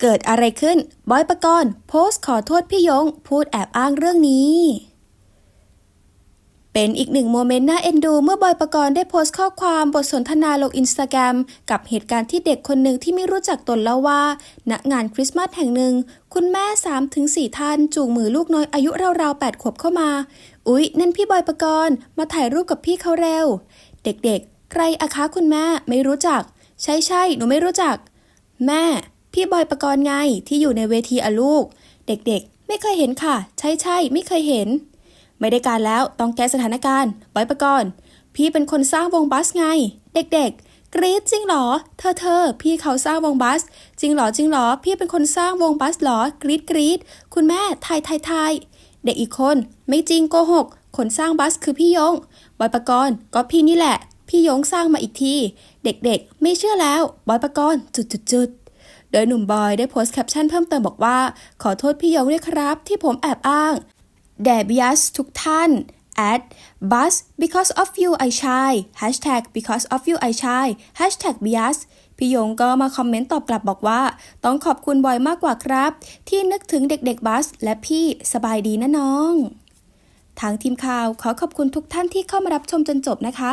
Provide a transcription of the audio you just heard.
เกิดอะไรขึ้น บอยปกรณ์โพสต์ขอโทษพี่ยง พูดแอบอ้างเรื่องนี้ เป็นอีกหนึ่งโมเมนต์น่าเอ็นดู เมื่อบอยปกรณ์ได้โพสต์ข้อความบทสนทนาลงอินสตาแกรมกับเหตุการณ์ที่เด็กคนหนึ่งที่ไม่รู้จักตนเล่าว่า ณ งานคริสต์มาสแห่งหนึ่ง คุณแม่ 3-4 ท่าน จูงมือลูกน้อยอายุราวๆ 8 ขวบเข้ามา อุ๊ย นั่นพี่บอยปกรณ์มาถ่ายรูปกับพี่เขาเร็ว เด็กๆ ใครอะคะคุณแม่ไม่รู้จัก ใช่ใช่ๆหนูไม่รู้จัก แม่ พี่บอยประกรณ์ไงที่อยู่ในเวทีอะลูก เด็กๆ ไม่เคยเห็นค่ะ ใช่ใช่ไม่เคยเห็น ไม่ได้การแล้วต้องแก้สถานการณ์บอยประกรณ์พี่เป็นคนสร้างวงบัสไง เด็กๆ กรี๊ดจริงเหรอ เธอเธอพี่เขาสร้างวงบัส จริงเหรอจริงเหรอ พี่เป็นคนสร้างวงบัสเหรอกรี๊ดกรี๊ดคุณแม่ทายทายทายเด็กอีกคน ไม่จริงโกหกคนสร้างบัสคือพี่ยงบอยประกรณ์ก็พี่นี่แหละ พี่ยงสร้างมาอีกที เด็กๆ ไม่เชื่อแล้ว บอยประกรณ์จุดจุดจุดๆ โดยหนุ่มบอยได้โพสต์แคปชั่นเพิ่มเติมบอกว่า ขอโทษพี่ยงด้วยครับ ที่ผมแอบอ้างแด่บิยัสทุกท่าน at bus because of you I shy hashtag because of you I shy hashtag bias พี่ยงก็มาคอมเมนต์ตอบกลับบอกว่า ต้องขอบคุณบอยมากกว่าครับ ที่นึกถึงเด็กๆบัส และพี่สบายดีนะน้อง ทางทีมข่าวขอขอบคุณทุกท่านที่เข้ามารับชมจนจบนะคะ